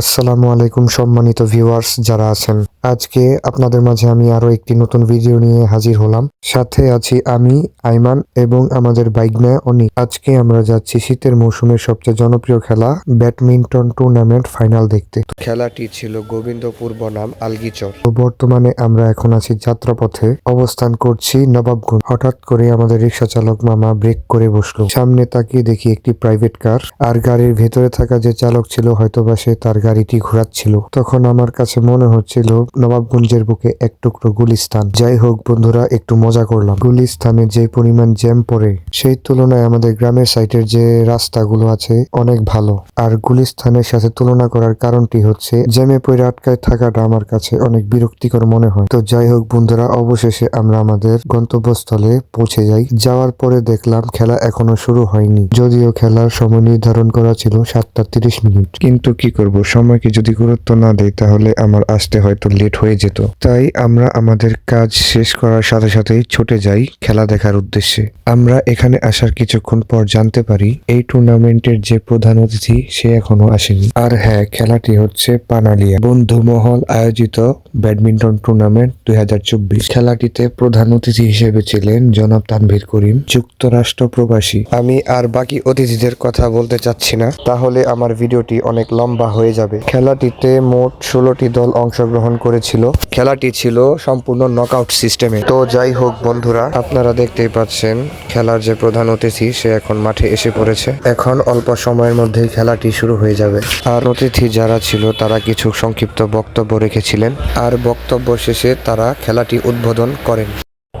আসসালামু আলাইকুম সম্মানিত ভিউয়ার্স যারা আছেন। আজকে আপনাদের মাঝে আমি আরও একটি নতুন ভিডিও নিয়ে হাজির হলাম। সাথে আছি আমি আইমান এবং আমাদের বাইকনা অনি। আজকে আমরা যাচ্ছি শীতের মৌসুমের সবচেয়ে জনপ্রিয় খেলা ব্যাডমিন্টন টুর্নামেন্ট ফাইনাল দেখতে। খেলাটি ছিল গোবিন্দপুর বনাম আলগিচর। বর্তমানে আমরা এখন আছি যাত্রাপথে। অবস্থান করছি নবাবগঞ্জ। হঠাৎ করে আমাদের রিক্সা চালক মামা ব্রেক করে বসল। সামনে তাকিয়ে দেখি একটি প্রাইভেট কার আর গাড়ির ভেতরে থাকা যে চালক ছিল হয়তোবা সে তার গাড়িটি ঘোরাচ্ছিল। তখন আমার কাছে মনে হচ্ছিল নবাবগঞ্জের বুকে এক টুকরো গুলিস্তান। যাই হোক বন্ধুরা, একটু মজা করলাম। গুলিস্তানে যে পরিমাণ জ্যাম পড়ে, সেই তুলনায় আমাদের গ্রামের সাইটের যে রাস্তাগুলো আছে, অনেক ভালো। আর গুলিস্তানের সাথে তুলনা করার কারণটি হচ্ছে, জ্যামে পড়ে আটকায় থাকাটা আমার কাছে অনেক বিরক্তিকর মনে হয়। তো যাই হোক বন্ধুরা, অবশেষে আমরা আমাদের গন্তব্যস্থলে পৌঁছে যাই। যাওয়ার পরে দেখলাম খেলা এখনও শুরু হয়নি। যদিও খেলার সময় নির্ধারণ করা ছিল সাতটা তিরিশ মিনিট। কিন্তু কি করব? সময়কে যদি গুরুত্ব না দেয় তাহলে আমার আসতে হয়তো লেট হয়ে যেত। তাই আমরা আমাদের কাজ শেষ করার সাথে সাথেই ছুটে যাই খেলা দেখার উদ্দেশ্যে। আমরা এখানে আসার কিছুক্ষণ পর জানতে পারি এই টুর্নামেন্টের যে প্রধান অতিথি সে এখনও আসেনি। আর হ্যাঁ খেলাটি হচ্ছে পানালিয়া। বন্ধু মহল আয়োজিত ব্যাডমিন্টন টুর্নামেন্ট দুই খেলাটিতে প্রধান অতিথি হিসেবে ছিলেন জনাব তানভীর করিম, যুক্তরাষ্ট্র প্রবাসী। আমি আর বাকি অতিথিদের কথা বলতে চাচ্ছি না, তাহলে আমার ভিডিওটি অনেক লম্বা হয়ে যাবে। খেলাটিতে মোট ষোলোটি দল অংশগ্রহণ করেছিল খেলাটি ছিল সম্পূর্ণ নকআউট সিস্টেমে তো যাই হোক বন্ধুরা, আপনারা দেখতেই পাচ্ছেন, খেলার যে প্রধান অতিথি, সে এখন মাঠে এসে পড়েছে। এখন অল্প সময়ের মধ্যে খেলাটি শুরু হয়ে যাবে। আর অতিথি যারা ছিল, তারা কিছু সংক্ষিপ্ত বক্তব্য রেখেছিলেন। আর বক্তব্য শেষে তারা খেলাটি উদ্বোধন করেন।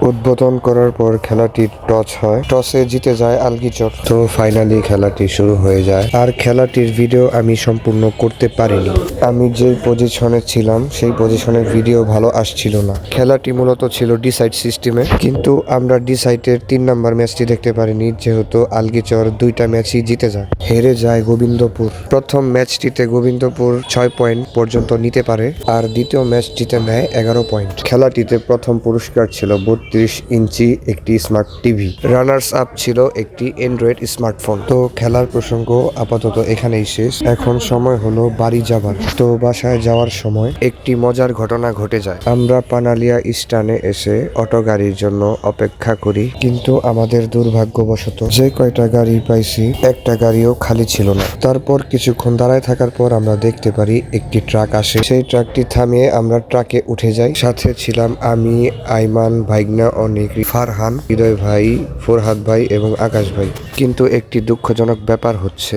উদ্বোধন করার পর খেলাটি টস হয়। টসে জিতে যায় আলগিচর তো ফাইনালি খেলাটি শুরু হয়ে যায়। আর খেলাটির ভিডিও আমি সম্পূর্ণ করতে পারিনি। আমি যে পজিশনে ছিলাম, সেই পজিশনের ভিডিও ভালো আসছিল না। খেলাটি মূলত ছিল ডিসাইড সিস্টেমে কিন্তু আমরা ডিসাইডের তিন নাম্বার ম্যাচটি দেখতে পারিনি, যেহেতু আলগিচর দুইটা ম্যাচই জিতে যায়। হেরে যায় গোবিন্দপুর। প্রথম ম্যাচটিতে গোবিন্দপুর ছয় পয়েন্ট পর্যন্ত নিতে পারে। আর দ্বিতীয় ম্যাচটিতে নেয় এগারো পয়েন্ট খেলাটিতে প্রথম পুরস্কার ছিল বত্রিশ ইঞ্চি একটি স্মার্ট টিভি। রানার্স আপ ছিল একটি অ্যান্ড্রয়েড স্মার্টফোন। তো খেলার প্রসঙ্গ আপাতত এখানেই শেষ। এখন সময় হলো বাড়ি যাবার। তো বাসায় যাওয়ার সময় একটি মজার ঘটনা ঘটে যায়। আমরা পানালিয়া স্টানে এসে অটো গাড়ির জন্য অপেক্ষা করি, কিন্তু আমাদের দুর্ভাগ্যবশত যে কয়টা গাড়ি পাইছি, একটা গাড়িও খালি ছিল না। তারপর কিছুক্ষণ দাঁড়ায় থাকার পর আমরা দেখতে পারি একটি ট্রাক আসে। সেই ট্রাকটি থামিয়ে আমরা ট্রাকে উঠে যাই। সাথে ছিলাম আমি, আইমান ভাইগনা অনেক। ফারহান, হৃদয় ভাই, ফোরহাদ ভাই এবং আকাশ ভাই। কিন্তু একটি দুঃখজনক ব্যাপার হচ্ছে,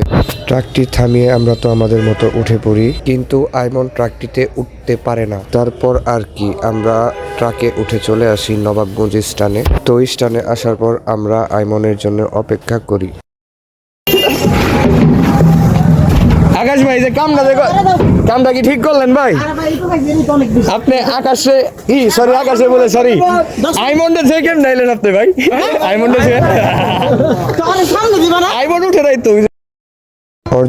ট্রাকটি থামিয়ে আমরা তো আমাদের মতো উঠে পড়ি, কিন্তু আইমন ট্রাকটিতে উঠতে পারে না। তারপর আর কি, আমরা ট্রাকে উঠে চলে আসি নবাবগঞ্জ স্টানে তো স্টানে আসার পর আমরা আইমনের জন্য অপেক্ষা করি। আকাশ ভাই যে কামটা দেখো। কামটা কি ঠিক করলেন ভাই? আপনি আকাশে ই সরি আকাশে বলে সরি আইমন্ডে সেকেন্ড নাইলেন আপনি ভাই? আইমন্ডে আইমন্ড উঠে নাই তো ওর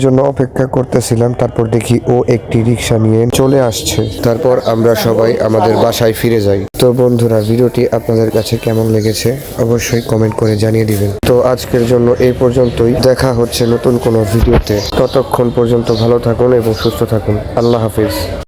জন্য অপেক্ষা করতেছিলাম, তারপর দেখি ও একটি রিক্সা নিয়ে চলে আসছে। তারপর আমরা সবাই আমাদের বাসায় ফিরে যাই। তো বন্ধুরা, ভিডিওটি আপনাদের কাছে কেমন লেগেছে অবশ্যই কমেন্ট করে জানিয়ে দিবেন। তো আজকের জন্য এই পর্যন্তই। দেখা হচ্ছে নতুন কোনো ভিডিওতে। ততক্ষণ পর্যন্ত ভালো থাকুন এবং সুস্থ থাকুন। আল্লাহ হাফিজ।